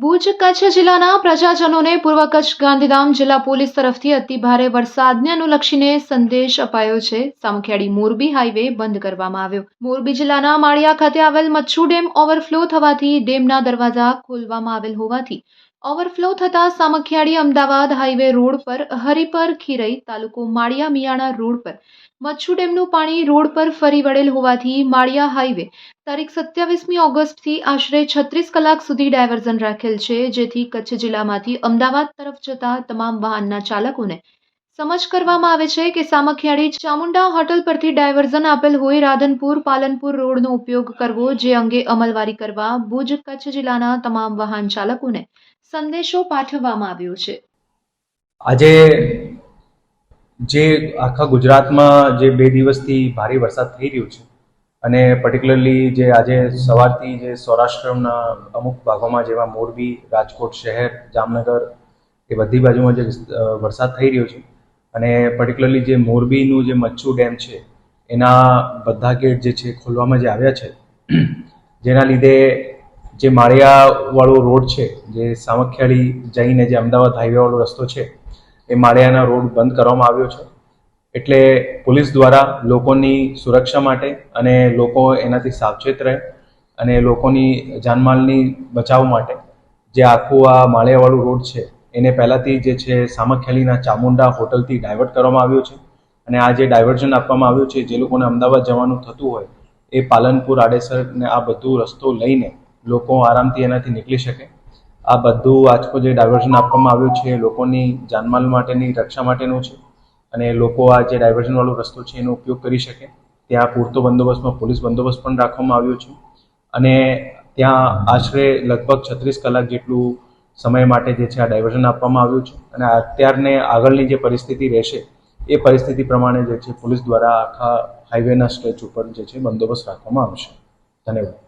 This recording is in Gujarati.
ભુજ કચ્છ જિલ્લાના પ્રજાજનોને પૂર્વ કચ્છ ગાંધીધામ જિલ્લા પોલીસ તરફથી અતિ ભારે વરસાદને અનુલક્ષીને સંદેશ અપાયો છે. સામખિયાળી મોરબી હાઈવે બંધ કરવામાં આવ્યો. મોરબી જિલ્લાના માળિયા ખાતે આવેલ મચ્છુ ડેમ ઓવરફ્લો થવાથી ડેમના દરવાજા ખોલવામાં આવેલ હોવાથી ઓવરફ્લો થતા સામખિયાળી અમદાવાદ હાઈવે રોડ પર હરિપર ખીરઈ તાલુકો માળિયા મિયાણા રોડ પર. મચ્છુ ડેમનું પાણી રોડ પર ફરી વળેલ હોવાથી માળિયા હાઈવે તારીખ સત્યાવીસમી ઓગસ્ટથી આશરે છત્રીસ કલાક સુધી ડાયવર્ઝન રાખેલ છે, જેથી કચ્છ જિલ્લામાંથી અમદાવાદ તરફ જતા તમામ વાહનના ચાલકોને સમજ કરવામાં આવે છે કે સામખિયાળી ચામુંડા હોટલ પરથી ડાયવર્ઝન આપેલ હોય રાધનપુર, પાલનપુર રોડનો ઉપયોગ કરવો જે અંગે અમલવારી કરવા ભુજ કચ્છ જિલ્લાના તમામ વાહન ચાલકોને સંદેશો પાઠવવામાં આવ્યો છે. આજે જે આખા ગુજરાતમાં જે બે દિવસથી ભારે વરસાદ થઈ રહ્યો છે અને પર્ટિક્યુલરલી જે આજે સવારથી જે સૌરાષ્ટ્રના અમુક ભાગોમાં જેમાં મોરબી, રાજકોટ શહેર, જામનગર એ બધી બાજુમાં જે વરસાદ થઈ રહ્યો છે અને પર્ટિક્યુલરલી જે મોરબીનું જે મચ્છુ ડેમ છે, એના બધા ગેટ જે છે ખોલવામાં જે આવ્યા છે. જેના લીધે જે માળિયાવાળો રોડ છે, જે સામખિયાળી જઈને જે અમદાવાદ હાઈવેવાળો રસ્તો છે, એ માળિયાના રોડ બંધ કરવામાં આવ્યો છે. એટલે પોલીસ દ્વારા લોકોની સુરક્ષા માટે અને લોકો એનાથી સાવચેત રહે અને લોકોની જાનમાલની બચાવ માટે જે આખું આ માળિયાવાળું રોડ છે એને પહેલાંથી જે છે સામખ્યાલીના ચામુંડા હોટલથી ડાયવર્ટ કરવામાં આવ્યો છે. અને આ જે ડાયવર્ઝન આપવામાં આવ્યું છે, જે લોકોને અમદાવાદ જવાનું થતું હોય, એ પાલનપુર આડેસરને આ બધું રસ્તો લઈને લોકો આરામથી એનાથી નીકળી શકે. આ બધું આજકો જે ડાયવર્ઝન આપવામાં આવ્યું છે લોકોની જાનમાલ માટેની, રક્ષા માટેનું છે. અને લોકો આ જે ડાયવર્ઝનવાળો રસ્તો છે, એનો ઉપયોગ કરી શકે. ત્યાં પૂરતો બંદોબસ્તમાં પોલીસ બંદોબસ્ત પણ રાખવામાં આવ્યો છે. અને ત્યાં આશરે લગભગ છત્રીસ કલાક જેટલું સમય માટે જે છે આ ડાયવર્ઝન આપવામાં આવ્યું છે અને અત્યારને આગળની જે પરિસ્થિતિ રહેશે, એ પરિસ્થિતિ પ્રમાણે જે છે પોલીસ દ્વારા આખા હાઈવેના સ્ટ્રેચ ઉપર જે છે બંદોબસ્ત રાખવામાં આવશે. ધન્યવાદ.